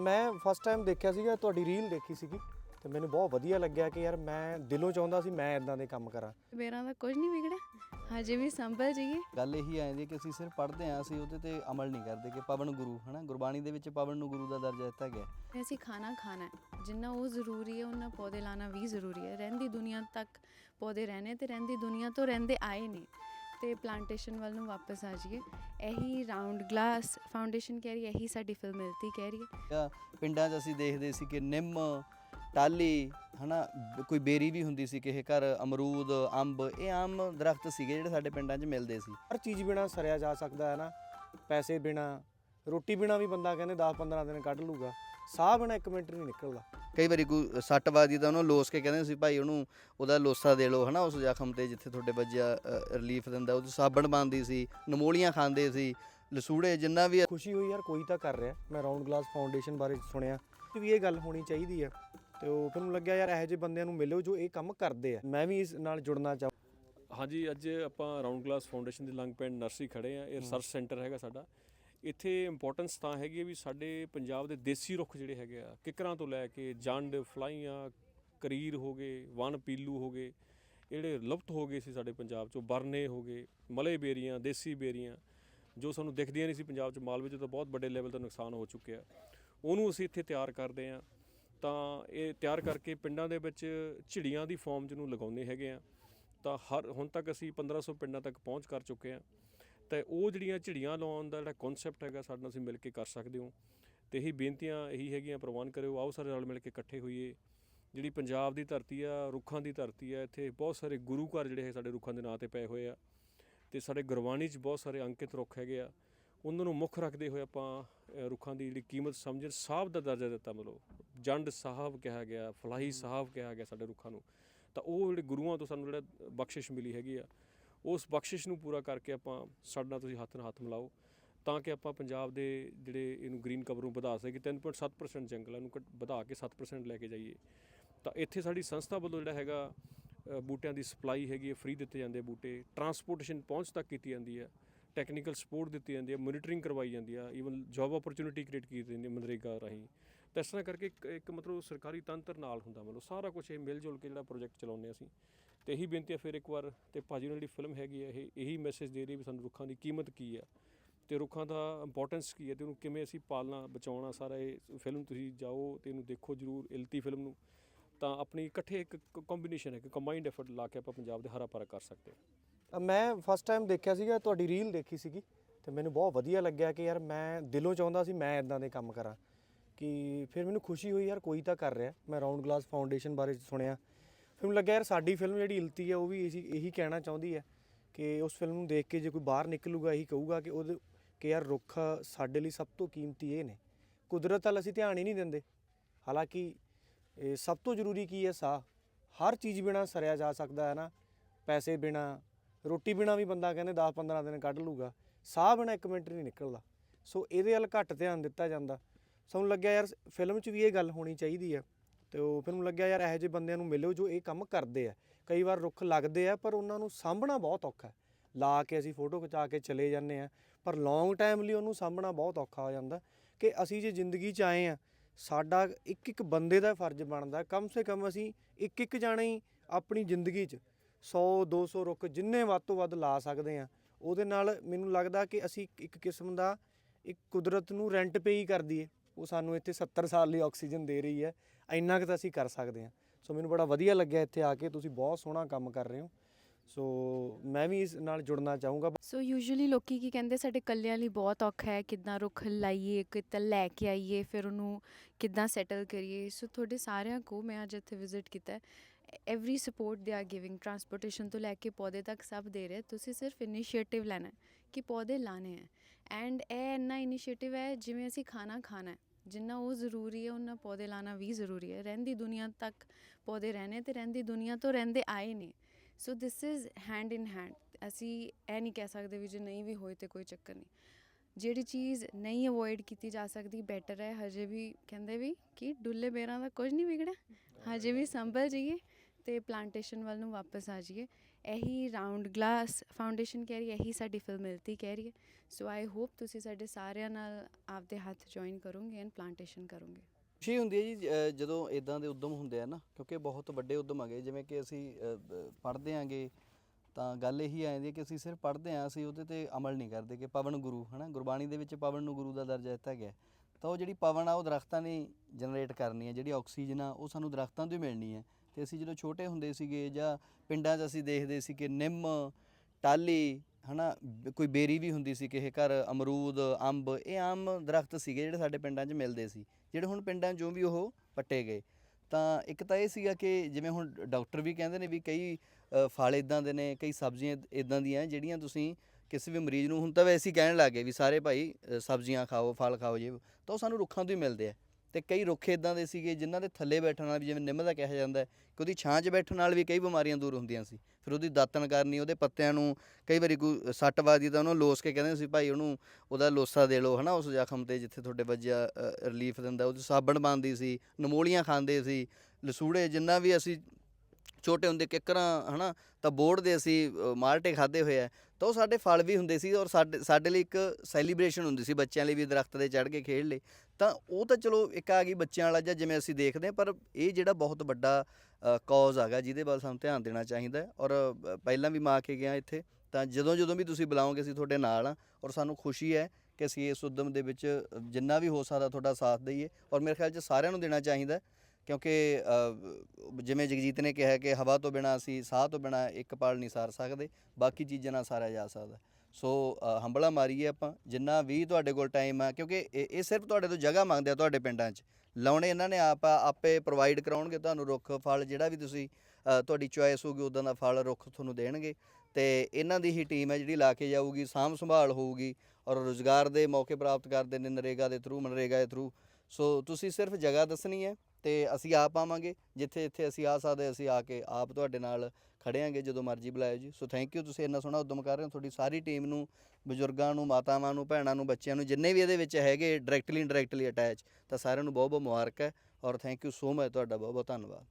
ਮੈਂ first time ਦੇਖਿਆ ਸੀਗਾ ਤੁਹਾਡੀ ਰੀਲ ਦੇਖੀ ਸੀਗੀ ਤੇ ਮੈਨੂੰ ਬਹੁਤ ਵਧੀਆ ਲੱਗਿਆ ਕਿ ਯਾਰ ਮੈਂ ਦਿਲੋਂ ਚਾਹੁੰਦਾ ਸੀ ਮੈਂ ਇਦਾਂ ਦੇ ਕੰਮ ਕਰਾਂ। ਮੇਰਾ ਤਾਂ ਕੁਝ ਨਹੀਂ ਵਿਗੜਿਆ। ਹਜੇ ਵੀ ਸੰਭਲ ਜਾਈਏ। ਗੱਲ ਇਹੀ ਆਉਂਦੀ ਕਿ ਅਸੀਂ ਸਿਰਫ ਪੜ੍ਹਦੇ ਹਾਂ ਅਸੀਂ ਉਹਦੇ ਤੇ ਅਮਲ ਨਹੀਂ ਕਰਦੇ ਕਿ ਪਵਨ ਗੁਰੂ ਹਨਾ? ਗੁਰਬਾਣੀ ਦੇ ਵਿੱਚ ਪਵਨ ਨੂੰ ਗੁਰੂ ਦਾ ਦਰਜਾ ਦਿੱਤਾ ਗਿਆ। ਹੈ। ਅਸੀਂ ਖਾਣਾ ਖਾਣਾ ਹੈ। ਜਿੰਨਾ ਉਹ ਜ਼ਰੂਰੀ ਹੈ ਉਹਨਾਂ ਪੌਦੇ ਲਾਣਾ ਵੀ ਜ਼ਰੂਰੀ ਹੈ। ਰਹਿੰਦੀ ਦੁਨੀਆ ਤੱਕ ਪੌਦੇ ਰਹਿਣੇ ਤੇ ਰਹਿੰਦੀ ਦੁਨੀਆ ਤੋਂ ਰਹਿੰਦੇ ਆਏ ਨੇ। ਤੇ ਪਲਾਂਟੇਸ਼ਨ ਵੱਲ ਨੂੰ ਵਾਪਸ ਆ ਜਾਈਏ। ਇਹੀ ਰਾਉਂਡ ਗਲਾਸ ਫਾਊਂਡੇਸ਼ਨ ਕਹਿ ਰਹੀ ਹੈ ਇਹੀ ਸਾਡੀ ਫਿਲਮ ਮਿਲਤੀ ਕਹਿ ਰਹੀ ਹੈ। ਪਿੰਡਾਂ 'ਚ ਅਸੀਂ ਦੇਖਦੇ ਸੀ ਕਿ ਨਿੰਮ ਟਾਲੀ ਹਨਾ ਕੋਈ ਬੇਰੀ ਵੀ ਹੁੰਦੀ ਸੀ ਕਿਸੇ ਘਰ ਅਮਰੂਦ ਅੰਬ ਇਹ ਆਮ ਦਰਖਤ ਸੀਗੇ ਜਿਹੜੇ ਸਾਡੇ ਪਿੰਡਾਂ 'ਚ ਮਿਲਦੇ ਸੀ। ਹਰ ਚੀਜ਼ ਬਿਨਾ ਸਰਿਆ ਜਾ ਸਕਦਾ ਹੈ ਨਾ ਪੈਸੇ ਬਿਨਾ ਰੋਟੀ ਬਿਨਾ ਵੀ ਬੰਦਾ ਕਹਿੰਦੇ 10-15 ਦਿਨ ਕੱਢ ਲੂਗਾ। ਸਾਹ ਬਿਨਾ ਇੱਕ ਮਿੰਟ ਨਹੀਂ ਨਿਕਲਦਾ। ਕਈ ਵਾਰੀ ਕੋਈ ਸੱਟ ਵੱਜਦੀ ਤਾਂ ਉਹਨੂੰ ਲੋਸ ਕੇ ਕਹਿੰਦੇ ਸੀ ਭਾਈ ਉਹਨੂੰ ਉਹਦਾ ਲੋਸਾ ਦੇ ਲਓ ਹਨਾ ਉਸ ਜ਼ਖਮ ਤੇ ਜਿੱਥੇ ਤੁਹਾਡੇ ਵੱਜਿਆ ਰਿਲੀਫ ਦਿੰਦਾ ਉਹ ਸਾਬਣ ਬਣਦੀ ਸੀ ਨਮੋਲੀਆਂ ਖਾਂਦੇ ਸੀ ਲਸੂੜੇ ਜਿੰਨਾ ਵੀ ਖੁਸ਼ੀ ਹੋਈ ਯਾਰ ਕੋਈ ਤਾਂ ਕਰ ਰਿਹਾ। ਮੈਂ ਰਾਉਂਡ ਗਲਾਸ ਫਾਊਂਡੇਸ਼ਨ ਬਾਰੇ ਸੁਣਿਆ ਕਿ ਵੀ ਇਹ ਗੱਲ ਹੋਣੀ ਚਾਹੀਦੀ ਹੈ ਤੇ ਉਹ ਫਿਰ ਮੈਨੂੰ ਲੱਗਿਆ ਯਾਰ ਇਹੋ ਜਿਹੇ ਬੰਦਿਆਂ ਨੂੰ ਮਿਲੋ ਜੋ ਇਹ ਕੰਮ ਕਰਦੇ ਆ। ਮੈਂ ਵੀ ਇਸ ਨਾਲ ਜੁੜਨਾ ਚਾਹ ਹਾਂਜੀ ਅੱਜ ਆਪਾਂ ਰਾਉਂਡ ਗਲਾਸ ਫਾਊਂਡੇਸ਼ਨ ਦੇ ਲੰਗ ਪਿੰਡ ਨਰਸਰੀ ਖੜੇ ਆ। ਇਹ ਰਿਸਰਚ ਸੈਂਟਰ ਹੈਗਾ ਸਾਡਾ। ਇੱਥੇ ਇੰਪੋਰਟੈਂਸ ਤਾਂ ਹੈਗੀ ਹੈ ਵੀ ਸਾਡੇ ਪੰਜਾਬ ਦੇ ਦੇਸੀ ਰੁੱਖ ਜਿਹੜੇ ਹੈਗੇ ਆ, ਕਿਕਰਾਂ ਤੋਂ ਲੈ ਕੇ ਜੰਡ, ਫਲਾਈਆਂ, ਕਰੀਰ ਹੋ ਗਏ ਵਨ ਪੀਲੂ ਹੋ ਗਏ ਜਿਹੜੇ ਲੁਪਤ ਹੋ ਗਏ ਸੀ ਸਾਡੇ ਪੰਜਾਬ ਚੋਂ, ਬਰਨੇ ਹੋ ਗਏ ਮਲੇ ਬੇਰੀਆਂ, ਦੇਸੀ ਬੇਰੀਆਂ, ਜੋ ਸਾਨੂੰ ਦਿਖਦੀਆਂ ਨਹੀਂ ਸੀ ਪੰਜਾਬ ਚ ਮਾਲਵੇ 'ਚ ਤਾਂ ਬਹੁਤ ਵੱਡੇ ਲੈਵਲ ਤੇ ਨੁਕਸਾਨ ਹੋ ਚੁੱਕਿਆ। ਉਹਨੂੰ ਅਸੀਂ ਇੱਥੇ ਤਿਆਰ ਕਰਦੇ ਆ ਤਾਂ ਇਹ ਤਿਆਰ ਕਰਕੇ ਪਿੰਡਾਂ ਦੇ ਵਿੱਚ ਝਿੜੀਆਂ ਦੀ ਫਾਰਮ 'ਚ ਨੂੰ ਲਗਾਉਂਦੇ ਹੈਗੇ ਆ, ਤਾਂ ਹਰ, ਹੁਣ ਤੱਕ ਅਸੀਂ 1500 ਪਿੰਡਾਂ ਤੱਕ ਪਹੁੰਚ ਕਰ ਚੁੱਕੇ ਹਾਂ। ਤੇ ਉਹ ਜਿਹੜੀਆਂ ਝਿੜੀਆਂ ਲਾਉਣ ਦਾ ਜਿਹੜਾ ਕਨਸੈਪਟ ਹੈਗਾ ਸਾਡੇ ਨਾਲ ਤੁਸੀਂ ਮਿਲ ਕੇ ਕਰ ਸਕਦੇ ਹੋ। ਤੇ ਇਹੀ ਬੇਨਤੀਆਂ ਇਹੀ ਹੈਗੀਆਂ ਪ੍ਰਵਾਨ ਕਰਿਓ ਆਓ ਸਾਰੇ ਨਾਲ ਮਿਲ ਕੇ ਇਕੱਠੇ ਹੋਈਏ। ਜਿਹੜੀ ਪੰਜਾਬ ਦੀ ਧਰਤੀ ਆ ਰੁੱਖਾਂ ਦੀ ਧਰਤੀ ਆ ਇੱਥੇ ਬਹੁਤ ਸਾਰੇ ਗੁਰੂ ਘਰ ਜਿਹੜੇ ਹੈ ਸਾਡੇ ਰੁੱਖਾਂ ਦੇ ਨਾਂ ਤੇ ਪਏ ਹੋਏ ਆ। ਤੇ ਸਾਡੇ ਗੁਰਬਾਣੀ 'ਚ ਬਹੁਤ ਸਾਰੇ ਅੰਕਿਤ ਰੁੱਖ ਹੈਗੇ ਆ। ਉਹਨਾਂ ਨੂੰ ਮੁੱਖ ਰੱਖਦੇ ਹੋਏ ਆਪਾਂ ਰੁੱਖਾਂ ਦੀ ਜਿਹੜੀ ਕੀਮਤ ਸਮਝਣ ਸਾਹਿਬ ਦਾ ਦਰਜਾ ਦਿੱਤਾ ਮਤਲਬ ਜੰਡ ਸਾਹਿਬ ਕਿਹਾ ਗਿਆ ਫਲਾਹੀ ਸਾਹਿਬ ਕਿਹਾ ਗਿਆ ਸਾਡੇ ਰੁੱਖਾਂ ਨੂੰ। ਤਾਂ ਉਹ ਜਿਹੜੇ ਗੁਰੂਆਂ ਤੋਂ ਸਾਨੂੰ ਜਿਹੜਾ ਬਖਸ਼ਿਸ਼ ਮਿਲੀ ਹੈਗੀ ਆ ਉਸ ਬਖਸ਼ਿਸ਼ ਨੂੰ ਪੂਰਾ ਕਰਕੇ ਆਪਾਂ ਸਾਡੇ ਨਾਲ ਤੁਸੀਂ ਹੱਥ ਨਾਲ ਹੱਥ ਮਿਲਾਓ, ਤਾਂ ਕਿ ਆਪਾਂ ਪੰਜਾਬ ਦੇ ਜਿਹੜੇ ਇਹਨੂੰ ਗ੍ਰੀਨ ਕਵਰ ਨੂੰ ਵਧਾ ਸਕੀਏ 3.7% ਜੰਗਲਾਂ ਨੂੰ ਘੱਟ- ਵਧਾ ਕੇ 7% ਲੈ ਕੇ ਜਾਈਏ। ਤਾਂ ਇੱਥੇ ਸਾਡੀ ਸੰਸਥਾ ਵੱਲੋਂ ਜਿਹੜਾ ਹੈਗਾ ਬੂਟਿਆਂ ਦੀ ਸਪਲਾਈ ਹੈਗੀ ਹੈ ਫ੍ਰੀ ਦਿੱਤੇ ਜਾਂਦੇ ਬੂਟੇ ਟਰਾਂਸਪੋਰਟੇਸ਼ਨ ਪਹੁੰਚ ਤੱਕ ਕੀਤੀ ਜਾਂਦੀ ਹੈ ਟੈਕਨੀਕਲ ਸਪੋਰਟ ਦਿੱਤੀ ਜਾਂਦੀ ਹੈ ਮੋਨੀਟਰਿੰਗ ਕਰਵਾਈ ਜਾਂਦੀ ਹੈ ਈਵਨ ਜੌਬ ਓਪਰਚੁਨਿਟੀ ਕ੍ਰੀਏਟ ਕੀਤੀ ਜਾਂਦੀ ਹੈ ਮਨਰੇਗਾ ਰਾਹੀਂ। ਤਾਂ ਇਸ ਤਰ੍ਹਾਂ ਕਰਕੇ ਇੱਕ ਇੱਕ ਮਤਲਬ ਸਰਕਾਰੀ ਤੰਤਰ ਨਾਲ ਹੁੰਦਾ, ਮਤਲਬ ਸਾਰਾ ਕੁਝ ਇਹ ਮਿਲ ਜੁਲ ਕੇ ਜਿਹੜਾ ਪ੍ਰੋਜੈਕਟ ਚਲਾਉਂਦੇ ਅਸੀਂ। ਤੇ ਇਹੀ ਬੇਨਤੀ ਹੈ ਫਿਰ ਇੱਕ ਵਾਰ, ਤੇ ਭਾਜੀ ਨਾਲ ਜਿਹੜੀ ਫਿਲਮ ਹੈਗੀ ਹੈ ਇਹ ਇਹੀ ਮੈਸੇਜ ਦੇ ਰਹੀ ਹੈ ਵੀ ਸਾਨੂੰ ਰੁੱਖਾਂ ਦੀ ਕੀਮਤ ਕੀ ਆ ਤੇ ਰੁੱਖਾਂ ਦਾ ਇੰਪੋਰਟੈਂਸ ਕੀ ਹੈ ਤੇ ਉਹਨੂੰ ਕਿਵੇਂ ਅਸੀਂ ਪਾਲਣਾ, ਬਚਾਉਣਾ, ਸਾਰਾ ਇਹ ਫਿਲਮ ਤੁਸੀਂ ਜਾਓ ਤੇ ਇਹਨੂੰ ਦੇਖੋ ਜਰੂਰ, ਇਲਤੀ ਫਿਲਮ ਨੂੰ। ਤਾਂ ਆਪਣੀ ਇਕੱਠੇ ਇੱਕ ਕੰਬੀਨੇਸ਼ਨ ਹੈ ਕਿ ਕੰਬਾਈਨਡ ਐਫਰਟ ਲਾ ਕੇ ਆਪਾਂ ਪੰਜਾਬ ਦੇ ਹਰਾ ਭਰਾ ਕਰ ਸਕਦੇ ਹਾਂ। ਮੈਂ ਫਸਟ ਟਾਈਮ ਦੇਖਿਆ ਸੀਗਾ, ਤੁਹਾਡੀ ਰੀਲ ਦੇਖੀ ਸੀਗੀ ਤੇ ਮੈਨੂੰ ਬਹੁਤ ਵਧੀਆ ਲੱਗਿਆ ਕਿ ਯਾਰ ਮੈਂ ਦਿਲੋਂ ਚਾਹੁੰਦਾ ਸੀ ਮੈਂ ਇਦਾਂ ਦੇ ਕੰਮ ਕਰਾਂ ਕਿ ਫਿਰ ਮੈਨੂੰ ਖੁਸ਼ੀ ਹੋਈ, ਯਾਰ ਕੋਈ ਤਾਂ ਕਰ ਰਿਹਾ। ਮੈਂ ਰਾਉਂਡ ਗਲਾਸ ਫਾਊਂਡੇਸ਼ਨ ਬਾਰੇ ਸੁਣਿਆ ਫਿਰ ਲੱਗਿਆ ਯਾਰ, ਸਾਡੀ ਫਿਲਮ ਜਿਹੜੀ ਇਲਤੀ ਹੈ ਉਹ ਵੀ ਇਹੀ ਇਹੀ ਕਹਿਣਾ ਚਾਹੁੰਦੀ ਹੈ ਕਿ ਉਸ ਫਿਲਮ ਨੂੰ ਦੇਖ ਕੇ ਜੇ ਕੋਈ ਬਾਹਰ ਨਿਕਲੂਗਾ, ਇਹੀ ਕਹੂਗਾ ਕਿ ਉਹਦੇ, ਕਿ ਯਾਰ ਰੁੱਖ ਸਾਡੇ ਲਈ ਸਭ ਤੋਂ ਕੀਮਤੀ ਇਹ ਨੇ। ਕੁਦਰਤ ਵੱਲ ਅਸੀਂ ਧਿਆਨ ਹੀ ਨਹੀਂ ਦਿੰਦੇ। ਹਾਲਾਂਕਿ ਇਹ ਸਭ ਤੋਂ ਜ਼ਰੂਰੀ ਕੀ ਹੈ ਸਾਹ। ਹਰ ਚੀਜ਼ ਬਿਨਾ ਸਰਿਆ ਜਾ ਸਕਦਾ ਹੈ ਨਾ। ਪੈਸੇ ਬਿਨਾ, ਰੋਟੀ ਬਿਨਾ ਵੀ ਬੰਦਾ ਕਹਿੰਦੇ 10-15 ਦਿਨ ਕੱਢ ਲੂਗਾ ਸਾਹ ਬਿਨਾ ਇੱਕ ਮਿੰਟ ਨਹੀਂ ਨਿਕਲਦਾ। ਸੋ ਇਹਦੇ ਵੱਲ ਘੱਟ ਧਿਆਨ ਦਿੱਤਾ ਜਾਂਦਾ। ਸਾਨੂੰ ਲੱਗਿਆ ਯਾਰ, ਫਿਲਮ 'ਚ ਵੀ ਇਹ ਗੱਲ ਹੋਣੀ ਚਾਹੀਦੀ ਹੈ ਤੇ ਉਹ ਫਿਰ ਮੈਨੂੰ ਲੱਗਿਆ ਯਾਰ ਇਹੋ ਜਿਹੇ ਬੰਦਿਆਂ ਨੂੰ ਮਿਲੋ ਜੋ ਇਹ ਕੰਮ ਕਰਦੇ ਆ। ਕਈ ਵਾਰ ਰੁੱਖ ਲੱਗਦੇ ਆ, ਪਰ ਉਹਨਾਂ ਨੂੰ ਸਾਂਭਣਾ ਬਹੁਤ ਔਖਾ ਹੈ। ਲਾ ਕੇ ਅਸੀਂ ਫੋਟੋ ਖਿਚਾ ਕੇ ਚਲੇ ਜਾਂਦੇ ਆ, ਪਰ ਲੌਂਗ ਟਾਈਮ ਲਈ ਉਹਨੂੰ ਸਾਂਭਣਾ ਬਹੁਤ ਔਖਾ ਹੋ ਜਾਂਦਾ ਕਿ ਅਸੀਂ ਜੇ ਜ਼ਿੰਦਗੀ 'ਚ ਆਏ ਆ, ਸਾਡਾ ਇੱਕ ਇੱਕ ਬੰਦੇ ਦਾ ਫਰਜ਼ ਬਣਦਾ ਕਮ ਸੇ ਕਮ ਅਸੀਂ ਇੱਕ ਇੱਕ ਜਾਣੇ ਹੀ ਆਪਣੀ ਜ਼ਿੰਦਗੀ 'ਚ 100 200 ਰੁੱਖ ਜਿੰਨੇ ਵੱਧ ਤੋਂ ਵੱਧ ਲਾ ਸਕਦੇ ਆ। ਉਹਦੇ ਨਾਲ ਮੈਨੂੰ ਲੱਗਦਾ ਕਿ ਅਸੀਂ ਇੱਕ ਕਿਸਮ ਦਾ ਇੱਕ ਕੁਦਰਤ ਨੂੰ ਰੈਂਟ ਪੇ ਹੀ ਕਰ ਦਈਏ। ਉਹ ਸਾਨੂੰ ਇੱਥੇ 70 ਸਾਲ ਲਈ ਆਕਸੀਜਨ ਦੇ ਰਹੀ ਹੈ। ਇੰਨਾ ਕੁ ਤਾਂ ਅਸੀਂ ਕਰ ਸਕਦੇ ਹਾਂ। ਸੋ ਮੈਨੂੰ ਬੜਾ ਵਧੀਆ ਲੱਗਿਆ ਇੱਥੇ ਆ ਕੇ। ਤੁਸੀਂ ਬਹੁਤ ਸੋਹਣਾ ਕੰਮ ਕਰ ਰਹੇ ਹੋ। ਸੋ ਮੈਂ ਵੀ ਇਸ ਨਾਲ ਜੁੜਨਾ ਚਾਹੂੰਗਾ। ਸੋ ਯੂਜੂਅਲੀ ਲੋਕੀ ਕੀ ਕਹਿੰਦੇ, ਸਾਡੇ ਕੱਲਿਆਂ ਲਈ ਬਹੁਤ ਔਖਾ ਹੈ ਕਿੱਦਾਂ ਰੁੱਖ ਲਾਈਏ, ਕਿੱਦਾਂ ਲੈ ਕੇ ਆਈਏ, ਫਿਰ ਉਹਨੂੰ ਕਿੱਦਾਂ ਸੈਟਲ ਕਰੀਏ। ਸੋ ਤੁਹਾਡੇ ਸਾਰਿਆਂ ਕੋ ਮੈਂ ਅੱਜ ਇੱਥੇ ਵਿਜ਼ਿਟ ਕੀਤਾ every support they are giving transportation ਤੋਂ ਲੈ ਕੇ ਪੌਦੇ ਤੱਕ ਸਭ ਦੇ ਰਹੇ ਤੁਸੀਂ ਸਿਰਫ ਇਨੀਸ਼ੀਏਟਿਵ ਲੈਣਾ ਕਿ ਪੌਦੇ ਲਾਣੇ ਹੈ। ਐਂਡ ਇਹ ਇੰਨਾ ਇਨੀਸ਼ੀਏਟਿਵ ਹੈ, ਜਿਵੇਂ ਅਸੀਂ ਖਾਣਾ ਖਾਣਾ ਹੈ। ਜਿੰਨਾ ਉਹ ਜ਼ਰੂਰੀ ਹੈ, ਉਹਨਾਂ ਪੌਦੇ ਲਾਣਾ ਵੀ ਜ਼ਰੂਰੀ ਹੈ। ਰਹਿੰਦੀ ਦੁਨੀਆ ਤੱਕ ਪੌਦੇ ਰਹਿਣੇ ਤੇ ਰਹਿੰਦੀ ਦੁਨੀਆ ਤੋਂ ਰਹਿੰਦੇ ਆਏ ਨੇ। So this is hand in hand ਅਸੀਂ ਇਹ ਨਹੀਂ ਕਹਿ ਸਕਦੇ ਵੀ ਜੇ ਨਹੀਂ ਵੀ ਹੋਏ ਤੇ ਕੋਈ ਚੱਕਰ ਨਹੀਂ। ਜਿਹੜੀ ਚੀਜ਼ ਨਹੀਂ ਅਵੋਇਡ ਕੀਤੀ ਜਾ ਸਕਦੀ ਬੈਟਰ ਹੈ। ਹਜੇ ਵੀ ਕਹਿੰਦੇ ਵੀ ਕਿ ਡੁੱਲੇ ਬੇਰਾਂ ਦਾ ਕੁਝ ਨਹੀਂ ਵਿਗੜਿਆ। ਹਜੇ ਵੀ ਸੰਭਲ ਜਾਈਏ ਤੇ ਪਲਾਂਟੇਸ਼ਨ ਵੱਲ ਨੂੰ ਵਾਪਸ ਆ ਜਾਈਏ। ਇਹੀ ਰਾਉਂਡ ਗਲਾਸ ਫਾਊਂਡੇਸ਼ਨ ਕਹਿ ਰਹੀ ਹੈ, ਇਹੀ ਸਾਡੀ ਫਿਲਮ ਮਿਲਤੀ ਕਹਿ ਰਹੀ ਹੈ। ਸੋ ਆਈ ਹੋਪ ਤੁਸੀਂ ਸਾਡੇ ਸਾਰਿਆਂ ਨਾਲ ਆਪਦੇ ਹੱਥ ਜੁਆਇਨ ਕਰੋਗੇ ਐਂਡ ਪਲਾਂਟੇਸ਼ਨ ਕਰੋਗੇ। ਖੁਸ਼ੀ ਹੁੰਦੀ ਹੈ ਜੀ ਜਦੋਂ ਇਦਾਂ ਦੇ ਉਦਮ ਹੁੰਦੇ ਆ ਨਾ, ਕਿਉਂਕਿ ਬਹੁਤ ਵੱਡੇ ਉਦਮ ਹੈਗੇ। ਜਿਵੇਂ ਕਿ ਅਸੀਂ ਪੜ੍ਹਦੇ ਆਂਗੇ, ਤਾਂ ਗੱਲ ਇਹੀ ਆ ਜਾਂਦੀ ਹੈ ਕਿ ਅਸੀਂ ਸਿਰਫ ਪੜ੍ਹਦੇ ਆਂ, ਅਸੀਂ ਉਹਦੇ ਤੇ ਅਮਲ ਨਹੀਂ ਕਰਦੇ ਕਿ ਪਵਨ ਗੁਰੂ, ਹਨਾ? ਗੁਰਬਾਣੀ ਦੇ ਵਿੱਚ ਪਵਨ ਨੂੰ ਗੁਰੂ ਦਾ ਦਰਜਾ ਦਿੱਤਾ ਗਿਆ। ਤਾਂ ਉਹ ਜਿਹੜੀ ਪਵਨ ਆ, ਉਹ ਦਰਖਤਾਂ ਨੇ ਜਨਰੇਟ ਕਰਨੀ ਹੈ, ਜਿਹੜੀ ਆਕਸੀਜਨ ਆ, ਉਹ ਸਾਨੂੰ ਦਰਖਤਾਂ ਤੋਂ ਹੀ ਮਿਲਣੀ ਹੈ। ਤੇ ਅਸੀਂ ਜਦੋਂ ਛੋਟੇ ਹੁੰਦੇ ਸੀਗੇ ਜਾਂ ਪਿੰਡਾਂ 'ਚ ਅਸੀਂ ਦੇਖਦੇ ਸੀ ਕਿ ਨਿੰਮ ਟਾਲੀ ਹਨਾ ਬ- ਕੋਈ ਬੇਰੀ ਵੀ ਹੁੰਦੀ ਸੀ ਕਿਸੇ ਘਰ, ਅਮਰੂਦ, ਅੰਬ, ਇਹ ਆਮ ਦਰਖਤ ਸੀਗੇ ਜਿਹੜੇ ਸਾਡੇ ਪਿੰਡਾਂ 'ਚ ਮਿਲਦੇ ਸੀ, ਜਿਹੜੇ ਹੁਣ ਪਿੰਡਾਂ 'ਚੋਂ ਵੀ ਉਹ ਪੱਟੇ ਗਏ। ਤਾਂ ਇੱਕ ਤਾਂ ਇਹ ਸੀਗਾ ਕਿ ਜਿਵੇਂ ਹੁਣ ਡਾਕਟਰ ਵੀ ਕਹਿੰਦੇ ਨੇ ਵੀ ਕਈ ਫਲ ਇਦਾਂ ਦੇ ਨੇ, ਕਈ ਸਬਜ਼ੀਆਂ ਇਦਾਂ ਦੀਆਂ ਜਿਹੜੀਆਂ ਤੁਸੀਂ ਕਿਸੇ ਵੀ ਮਰੀਜ਼ ਨੂੰ ਹੁਣ ਤਾਂ ਵੈਸੇ ਹੀ ਕਹਿਣ ਲੱਗੇ ਵੀ ਸਾਰੇ ਭਾਈ ਸਬਜ਼ੀਆਂ ਖਾਓ, ਫਲ ਖਾਓ ਜੇ, ਤਾਂ ਉਹ ਸਾਨੂੰ ਰੁੱਖਾਂ ਤੋਂ ਹੀ ਮਿਲਦੇ ਆ। ਤੇ ਕਈ ਰੁੱਖ ਇਦਾਂ ਦੇ ਸੀਗੇ ਜਿਨ੍ਹਾਂ ਦੇ ਥੱਲੇ ਬੈਠਣ ਨਾਲ ਵੀ ਜਿਵੇਂ ਨਿੰਮ ਦਾ ਕਿਹਾ ਜਾਂਦਾ ਹੈ ਕਿ ਉਹਦੀ ਛਾਂ 'ਚ ਬੈਠਣ ਨਾਲ ਵੀ ਕਈ ਬਿਮਾਰੀਆਂ ਦੂਰ ਹੁੰਦੀਆਂ ਸੀ। ਫਿਰ ਉਹਦੀ ਦਾਤਣ ਕਰਨੀ, ਉਹਦੇ ਪੱਤਿਆਂ ਨੂੰ ਕਈ ਵਾਰੀ ਕੋਈ ਸੱਟ ਵੱਜਦੀ ਤਾਂ ਉਹਨੂੰ ਲੋਸ ਕੇ ਕਹਿੰਦੇ ਸੀ, ਭਾਈ ਉਹਨੂੰ ਉਹਦਾ ਲੋਸਾ ਦੇ ਲਓ, ਹਨਾ, ਉਸ ਜ਼ਖਮ ਤੇ ਜਿੱਥੇ ਤੁਹਾਡੇ ਵੱਜਿਆ ਰਿਲੀਫ ਦਿੰਦਾ। ਉਹਦੀ ਸਾਬਣ ਬਣਦੀ ਸੀ, ਨਮੋਲੀਆਂ ਖਾਂਦੇ ਸੀ, ਲਸੂੜੇ ਜਿੰਨਾ ਵੀ ਅਸੀਂ ਛੋਟੇ ਹੁੰਦੇ ਕਿੱਕਰਾਂ, ਹਨਾ, ਤਾਂ ਬੋਰਡ ਦੇ ਅਸੀਂ ਮਾਲਟੇ ਖਾਦੇ ਹੋਏ ਆ, ਤਾਂ ਉਹ ਸਾਡੇ ਫਲ ਵੀ ਹੁੰਦੇ ਸੀ ਔਰ ਸਾਡੇ ਸਾਡੇ ਲਈ ਇੱਕ ਸੈਲੀਬ੍ਰੇਸ਼ਨ ਹੁੰਦੀ ਸੀ ਬੱਚਿਆਂ ਲਈ ਵੀ ਦਰਖਤ ਤੇ ਚੜ੍ਹ ਕੇ ਖੇਡ ਲਏ ਤਾਂ ਉਹ ਤਾਂ ਚਲੋ ਇੱਕ ਆ ਗਈ ਬੱਚਿਆਂ ਵਾਲਾ ਜਾਂ ਜਿਵੇਂ ਅਸੀਂ ਦੇਖਦੇ ਹਾਂ, ਪਰ ਇਹ ਜਿਹੜਾ ਬਹੁਤ ਵੱਡਾ ਕੌਜ਼ ਹੈਗਾ, ਜਿਹਦੇ ਵੱਲ ਸਾਨੂੰ ਧਿਆਨ ਦੇਣਾ ਚਾਹੀਦਾ ਔਰ ਪਹਿਲਾਂ ਵੀ ਮੈਂ ਆ ਕੇ ਗਿਆ ਇੱਥੇ, ਤਾਂ ਜਦੋਂ ਜਦੋਂ ਵੀ ਤੁਸੀਂ ਬੁਲਾਓਗੇ ਅਸੀਂ ਤੁਹਾਡੇ ਨਾਲ ਆ ਔਰ ਸਾਨੂੰ ਖੁਸ਼ੀ ਹੈ ਕਿ ਅਸੀਂ ਇਸ ਉਦਮ ਦੇ ਵਿੱਚ ਜਿੰਨਾ ਵੀ ਹੋ ਸਕਦਾ ਤੁਹਾਡਾ ਸਾਥ ਦਈਏ ਔਰ ਮੇਰੇ ਖਿਆਲ 'ਚ ਸਾਰਿਆਂ ਨੂੰ ਦੇਣਾ ਚਾਹੀਦਾ ਕਿਉਂਕਿ ਜਿਵੇਂ ਜਗਜੀਤ ਨੇ ਕਿਹਾ ਕਿ ਹਵਾ ਤੋਂ ਬਿਨਾ ਅਸੀਂ ਸਾਹ ਤੋਂ ਬਿਨਾ ਇੱਕ ਪਲ ਨਹੀਂ ਸਾਰ ਸਕਦੇ ਬਾਕੀ ਚੀਜ਼ਾਂ ਨਾਲ ਸਾਰਿਆ ਜਾ ਸਕਦਾ। ਸੋ ਅ, ਹੰਬਲਾ ਮਾਰੀਏ ਆਪਾਂ ਜਿੰਨਾ ਵੀ ਤੁਹਾਡੇ ਕੋਲ ਟਾਈਮ ਆ ਕਿਉਂਕਿ ਇਹ ਇਹ ਸਿਰਫ ਤੁਹਾਡੇ ਤੋਂ ਜਗ੍ਹਾ ਮੰਗਦੇ ਆ ਤੁਹਾਡੇ ਪਿੰਡਾਂ 'ਚ। ਲਾਉਣੇ ਇਹਨਾਂ ਨੇ ਆਪ ਆਪੇ ਪ੍ਰੋਵਾਈਡ ਕਰਾਉਣਗੇ ਤੁਹਾਨੂੰ ਰੁੱਖ ਫਲ ਜਿਹੜਾ ਵੀ ਤੁਸੀਂ ਤੁਹਾਡੀ ਚੁਆਇਸ ਹੋਊਗੀ ਉਦਾਂ ਦਾ ਫਲ ਰੁੱਖ ਤੁਹਾਨੂੰ ਦੇਣਗੇ। ਤੇ ਇਹਨਾਂ ਦੀ ਹੀ ਟੀਮ ਹੈ ਜਿਹੜੀ ਲਾ ਕੇ ਜਾਊਗੀ ਸਾਂਭ ਸੰਭਾਲ ਹੋਊਗੀ ਔਰ ਰੋਜ਼ਗਾਰ ਦੇ ਮੌਕੇ ਪ੍ਰਾਪਤ ਕਰਦੇ ਨੇ ਨਰੇਗਾ ਦੇ ਥਰੂ ਮਨਰੇਗਾ ਦੇ ਥਰੂ ਸੋ ਤੁਸੀਂ ਸਿਰਫ ਜਗ੍ਹਾ ਦੱਸਣੀ ਹੈ। ਤੇ ਅਸੀਂ ਆਪ ਆਵਾਂਗੇ, ਜਿੱਥੇ ਜਿੱਥੇ ਅਸੀਂ ਆ ਸਕਦੇ, ਅਸੀਂ ਆ ਕੇ ਆਪ ਤੁਹਾਡੇ ਨਾਲ ਖੜੇ ਆਂਗੇ ਜਦੋਂ ਮਰਜ਼ੀ ਬੁਲਾਇਓ ਜੀ। ਸੋ ਥੈਂਕ ਯੂ ਤੁਸੀਂ ਇੰਨਾ ਸੋਹਣਾ ਉਦਮ ਕਰ ਰਹੇ ਹੋ। ਤੁਹਾਡੀ ਸਾਰੀ ਟੀਮ ਨੂੰ, ਬਜ਼ੁਰਗਾਂ ਨੂੰ, ਮਾਤਾਵਾਂ ਨੂੰ, ਭੈਣਾਂ ਨੂੰ, ਬੱਚਿਆਂ ਨੂੰ, ਜਿੰਨੇ ਵੀ ਇਹਦੇ ਵਿੱਚ ਹੈਗੇ ਡਾਇਰੈਕਟਲੀ ਇਨਡਾਇਰੈਕਟਲੀ ਅਟੈਚ ਤਾਂ ਸਾਰਿਆਂ ਨੂੰ ਬਹੁਤ ਬਹੁਤ ਮੁਬਾਰਕ ਹੈ। ਔਰ ਥੈਂਕ ਯੂ ਸੋ ਮਚ ਤੁਹਾਡਾ ਬਹੁਤ ਬਹੁਤ ਧੰਨਵਾਦ।